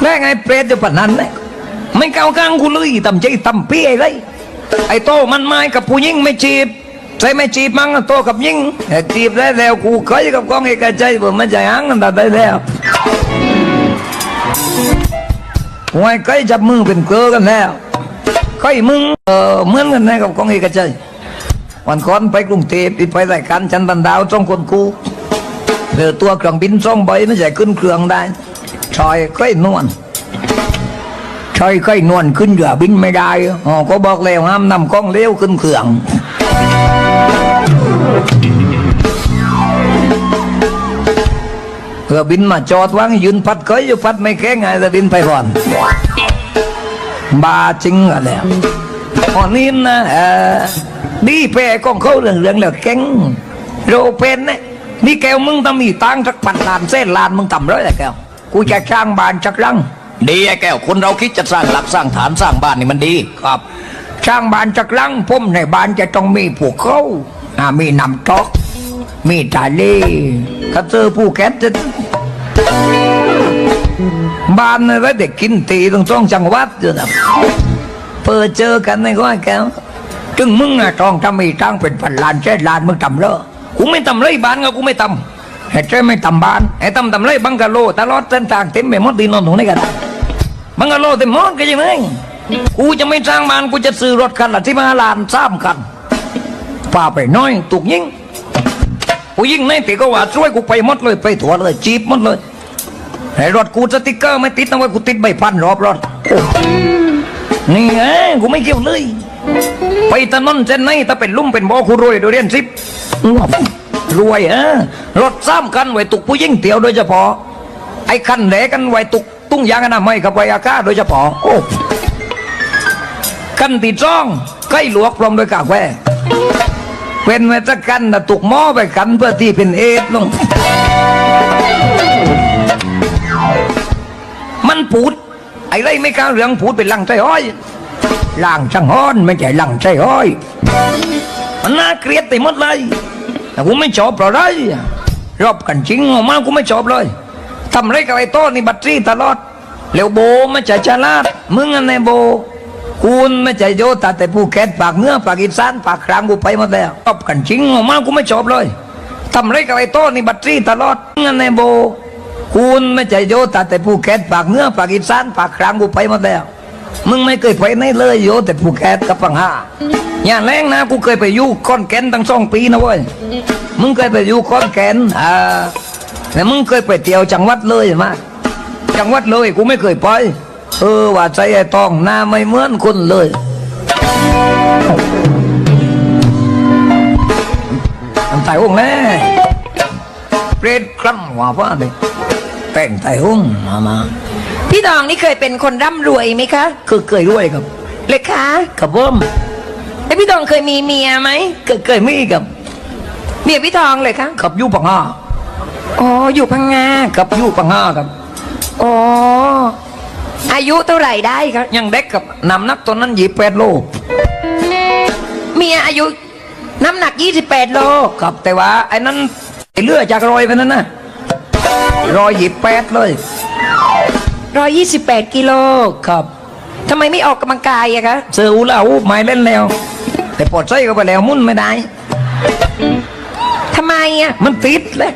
แม่ไงเปรตจะปนนั้นเนี่ยไม่เก้าวกลางกูเลยทำใจทำเปี้ยไรไอ้โตมันไม้กับผู้หญิงไม่จีบใช่ไม่จีบมั้งโตกับยิ่งจีบได้แล้วกูเคยกับกองเอกใจผมมันจะหังกันได้แล้วหวยเคยจับมือเป็นเกลือกันแล้วเคยมึงเออเหมือนกันนะกับกองเอกใจวันก่อนไปกรุงเทพไปรายการจันทร์บันดาวจ้องคนกูเดือตัวเครื่องบินซ่องใบไม่ใช่ขึ้นเครื่องได้ อยเคยนวลใช่ค่อยนวลขึ้นเหยื่อบินไม่ได้อ๋อก็บอกแล้วห้ามนำกล้องเลี้ยวขึ้นเครื่องเพื่อบินมาจอดวางยืนพัดเคยอยู่พัดไม่แข็งไงจะบินไปก่อนบาจริงอะแล้วอ๋อนี่นะเออดีแพ้กองเขาเรื่องเรื่องแล้วแข็งโรเป็นเนี่ยนี่แกวมึงต้องมีตังสักพันล้านเส้นล้านมึงทำร้อยแหละแกว กูจะสร้างบ้านจักรัง ดีไอ้แก้วคนเราคิดจะสร้างหลักสร้างฐานสร้างบ้านนี่มันดีครับ สร้างบ้านจากหลังผมในบ้านจะต้องมีภูเขาอ่ามีน้ำตก มีทะเลกระเจอภูแคทจะบ้านอะไรเด็กกินตีตรงช่องจังหวัดอยู่นะเปิดเจอกันในก้อยแก้วจึงมึงอะต้องทำมีตั้งเป็นพันล้านเจ็ดล้านมึงทำเลอกูไม่ทำไรบ้านก็กูไม่ทำ ไอ้เจ้ไม่ทำบ้านไอ้ทำทำไรบังกะโลตลอดเส้นทางเต็มไปหมดดีนอนตรงนี้กันบังกะโลเต็มหมดก็ยังไงกูจะไม่สร้างบ้านกูจะซื้อรถคันละที่มาลานสามคันป่าไปน้อยถูกยิงกูยิงในตีก็ว่าช่วยกูไปหมดเลยไปถั่วเลยจีบหมดเลยไอ้รถกูสติ๊กเกอร์ไม่ติดนะว่ากูติดใบพันรอบรถนี่ไงกูไม่เกี่ยวเลย ไปถนนเส้นไหนถ้าเป็นลุ่มเป็นบ่อกูรวยโดยเรียนสิบ รวยเออรถสามคันไว้ตุกผู้ยิ่งเตียวโดยเฉพาะ ไอ้คันแหลกันไว้ตุกตุ้งยางอนามัยกับไวอาก้าโดยเฉพาะโอ้กันตีจ้องใกล้หลวกพร้อมด้วยกาแฟเป็นไว้ตะกันนะตุกหม้อไปกันเพื่อที่เป็นเอดลงมันปูด ไอ้ไรไม่กล้าเรื่องปูดเป็นลังใจห้อยลังช่างฮ้อนไม่ใช่ลังใจห้อย มันน่าเกลียดไปหมดเลย แต่กูไม่ชอบเพราะไรรอบกันจริงออกมากูไม่ชอบเลยทำไรกับไอ้ต้นี่บัตรซี่ตลอดเร็วโบไม่ใจฉลาดมึงอันไหนโบคุณไม่ใจโยตาแต่ภูเก็ตปากเนื้อปากอีสานปากครามกูไปหมดแล้วชอบกันจริงออกมากูไม่ชอบเลยทำไรกับไอ้ต้นี่บัตรซี่ตลอดมึงอันไหนโบคุณไม่ใจโยตาแต่ภูเก็ตปากเนื้อปากอีสานปากครามกูไปหมดแล้วมึงไม่เคยไปไหนเลยโยแต่ภูเก็ตกับปังหา อย่าแรงนะกูเคยไปอยู่ก้อนแก่นตั้งสองปีนะเว้ยมึงเคยไปอยู่ก้อนแก่นอ่าแล้วมึงเคยไปเที่ยวจังหวัดเลยไหมจังหวัดเลยกูไม่เคยไปเออว่าใจไอ้ตองหน้าไม่เหมือนคนเลยอันไต่หงแน่เปรตคลั่งหัว่าพ่อเลยแต่งไต่หงมามาพี่น้องนี่เคยเป็นคนร่ำรวยไหมคะ คือเคยรวยกับ เลยคะกับผม แล้วพี่ทองเคยมีเมียไหมเคยเคยมีกับเมียพี่ทองเลยคะขับอยู่ปังห้าอ๋ออยู่พังงาขับอยู่ปังห้ากับอ๋ออายุเท่าไหร่ได้คะยังเด็กกับนำนักตอนนั้นยี่แปดโลเมียอายุน้ำหนัก28โลครับแต่ว่าไอ้นั้นไอ้เลือดจากรอยไปนั้นนะรอยหยิบแปดเลย128กิโลครับทำไมไม่ออกกำลังกายอะคะเสืออูลาอูไม่เล่นแล้ว แต่ปลดไส้ก็ไปแล้วมุ่นไม่ได้ทำไมอะมันติดเลย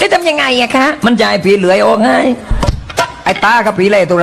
จะทำยังไงอะคะ มันจะใจผีเหลือยออกง่ายไอ้ตากับผีเลยตัว